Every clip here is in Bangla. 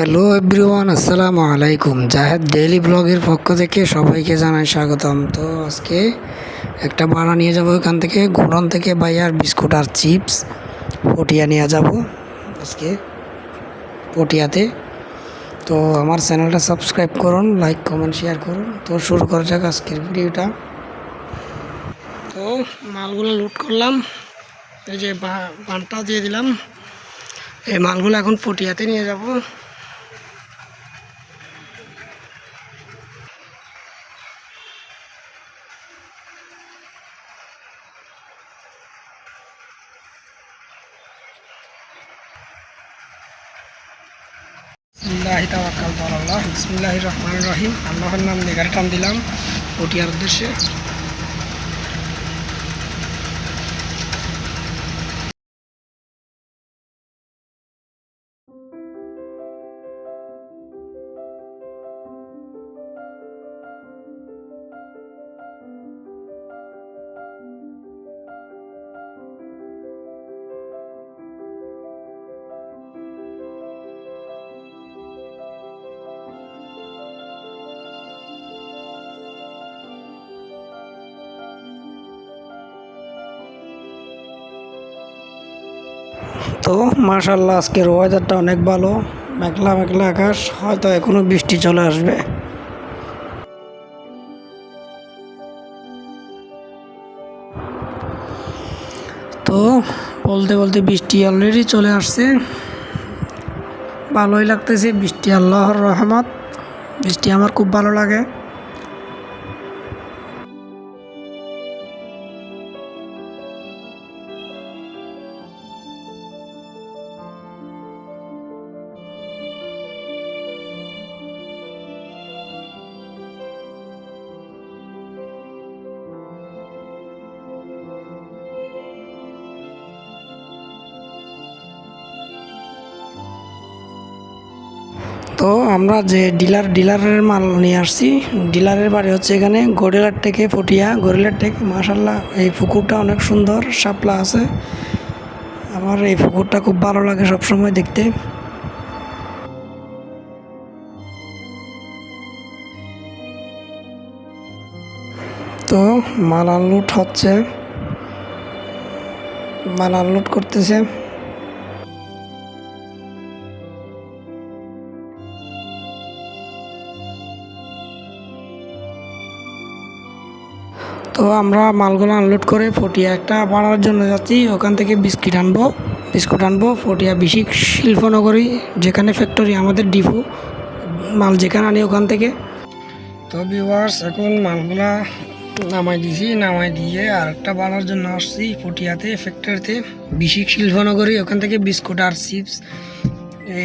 হ্যালো এভরিওয়ান, আসসালামু আলাইকুম। জাহেদ ডেইলি ব্লগের পক্ষ থেকে সবাইকে জানাই স্বাগতম। তো আজকে একটা ভাড়া নিয়ে যাব এখান থেকে। গোডন থেকে বাইয়ার বিস্কুট আর চিপস পটিয়া নিয়ে যাব আজকে পটিয়াতে। তো আমার চ্যানেলটা সাবস্ক্রাইব করুন, লাইক, কমেন্ট, শেয়ার করুন। তো শুরু করা যাক আজকের ভিডিওটা। তো মালগুলো লুট করলাম। এই যে বানটা দিয়ে দিলাম। এই মালগুলো এখন পটিয়াতে নিয়ে যাব। বিসমিল্লাহি তাওয়াক্কালতু আল্লাহ বিসমিল্লাহির রহমানির রহিম। আল্লাহর নাম গাড়ি টান দিলাম পটিয়ার উদ্দেশ্যে। তো মাশাল্লাহ আজকের ওয়েদারটা অনেক ভালো। মেঘলা মেঘলা আকাশ, হয়তো এখনও বৃষ্টি চলে আসবে। তো বলতে বলতে বৃষ্টি অলরেডি চলে আসছে। ভালোই লাগতেছে, বৃষ্টি আল্লাহর রহমত। বৃষ্টি আমার খুব ভালো লাগে। আমরা যে ডিলার, ডিলারের মাল নিয়ে আসছি। ডিলারের বাড়ি হচ্ছে এখানে, গরিলার থেকে ফটিয়া গরিলার থেকে মাসাল্লাহ এই পুকুরটা অনেক সুন্দর, শাপলা আছে। আমার এই পুকুরটা খুব ভালো লাগে সবসময় দেখতে। তো মাল আনলোড হচ্ছে। মাল আনলোড করতেছে। আমরা মালগুলো আনলোড করে ফটিয়া একটা বাড়ার জন্য যাচ্ছি। ওখান থেকে বিস্কিট আনব, বিস্কুট আনব, ফটিয়া বিশিক শিল্পনগরী, যেখানে ফ্যাক্টরি আমাদের ডিপো, মাল যেখানে আনি ওখান থেকে। তো ভিউয়ার্স এখন মালগুলা নামাই দিয়েছি নামাই দিয়ে আর একটা বাড়ার জন্য আসছি ফটিয়াতে ফ্যাক্টরিতে বিশিক শিল্পনগরী, ওখান থেকে বিস্কুট আর চিপস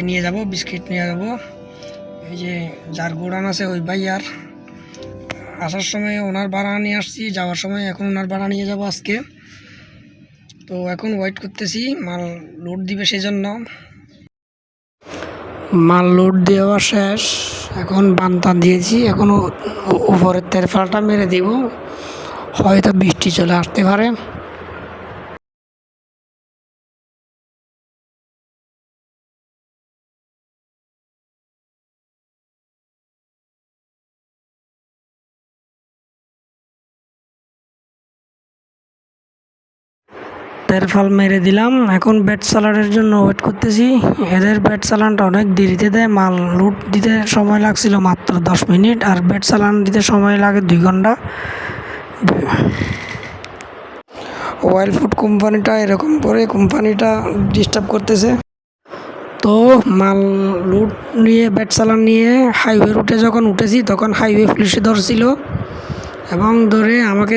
নিয়ে যাব, বিস্কিট নিয়ে যাব। এই যে যার গোডান আছে ওই ভাইয়ার। আসার সময় ওনার ভাড়া নিয়ে আসছি, যাওয়ার সময় এখন ওনার ভাড়া নিয়ে যাব আজকে। তো এখন ওয়েট করতেছি, মাল লোড দিবে সেই জন্য মাল লোড দেওয়া শেষ, এখন বান্তা দিয়েছি এখনও উপরের তেরফালটা মেরে দিব। হয়তো বৃষ্টি চলে আসতে পারে। তেরফাল মেরে দিলাম। এখন ব্যাট চালানের জন্য ওয়েট করতেছি। এদের ব্যাট চালানটা অনেক দেরিতে দেয়, মাল লুট দিতে সময় লাগছিল মাত্র দশ মিনিট আর ব্যাট চালান দিতে সময় লাগে দুই ঘণ্টা। ওয়াইল্ড ফুড কোম্পানিটা এরকম করে কোম্পানিটা ডিস্টার্ব করতেছে। তো মাল লুট নিয়ে ব্যাট চালান নিয়ে হাইওয়ে রুটে যখন উঠেছি, তখন হাইওয়ে পুলিশে ধরছিল। এবং ধরে আমাকে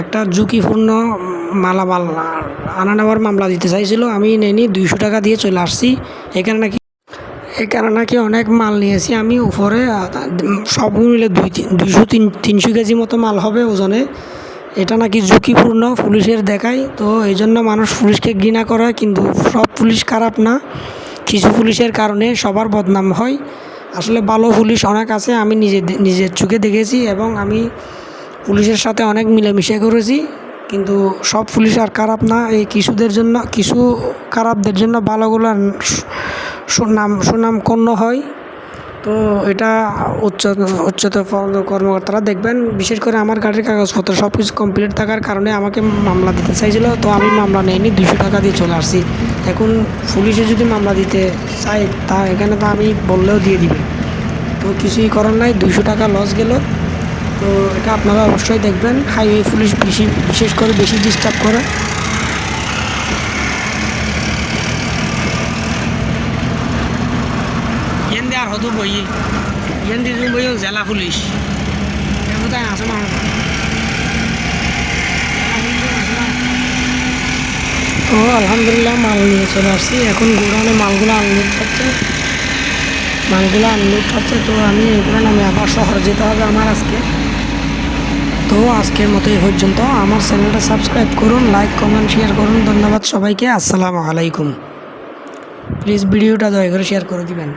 একটা ঝুঁকিপূর্ণ মালামাল আনা নেওয়ার মামলা দিতে চাইছিল। আমি নেনি দুইশো টাকা দিয়ে চলে আসছি। এখানে নাকি এখানে নাকি অনেক মাল নিয়েছি। আমি উপরে সব মিলে দুই দুইশো তিন তিনশো কেজি মতো মাল হবে ওজনে। এটা নাকি ঝুঁকিপূর্ণ পুলিশের দেখায়। তো এই জন্য মানুষ পুলিশকে ঘৃণা করে, কিন্তু সব পুলিশ খারাপ না। কিছু পুলিশের কারণে সবার বদনাম হয়। আসলে ভালো পুলিশ অনেক আছে, আমি নিজে নিজের চোখে দেখেছি এবং আমি পুলিশের সাথে অনেক মিলেমিশে করেছি। কিন্তু সব পুলিশ আর খারাপ না, এই কিছুদের জন্য কিছু খারাপদের জন্য ভালোগুলো সুনাম সুনামকন্য হয়। তো এটা উচ্চ, উচ্চতর কর্মকর্তারা দেখবেন, বিশেষ করে আমার গাড়ির কাগজপত্র সব কিছু কমপ্লিট থাকার কারণে আমাকে মামলা দিতে চাইছিল, তো আমি মামলা নেইনি দুশো টাকা দিয়ে চলে আসছি। এখন পুলিশে যদি মামলা দিতে চাই তা এখানে তো আমি বললেও দিয়ে দিবে। তো কিছুই করার নাই দুশো টাকা লস গেল। তো এটা আপনারা অবশ্যই দেখবেন হাইওয়ে পুলিশ বেশি, বিশেষ করে বেশি ডিস্টার্ব করে। হতো বই জেলা পুলিশ না তো আলহামদুলিল্লাহ, মাল নিয়ে চলে আসছি। এখন গোডাউনে মালগুলো আনলোড হচ্ছে। মালগুলো আনলোড হচ্ছে, তো আমি এগুলো আমি আবার শহরে যেতে হবে আমার আজকে। তো আজকের মতো এই পর্যন্ত। আমার চ্যানেলটা সাবস্ক্রাইব করুন, লাইক, কমেন্ট, শেয়ার করুন। ধন্যবাদ সবাইকে। আসসালামু আলাইকুম। প্লিজ ভিডিওটা দয়া করে শেয়ার করে দিবেন।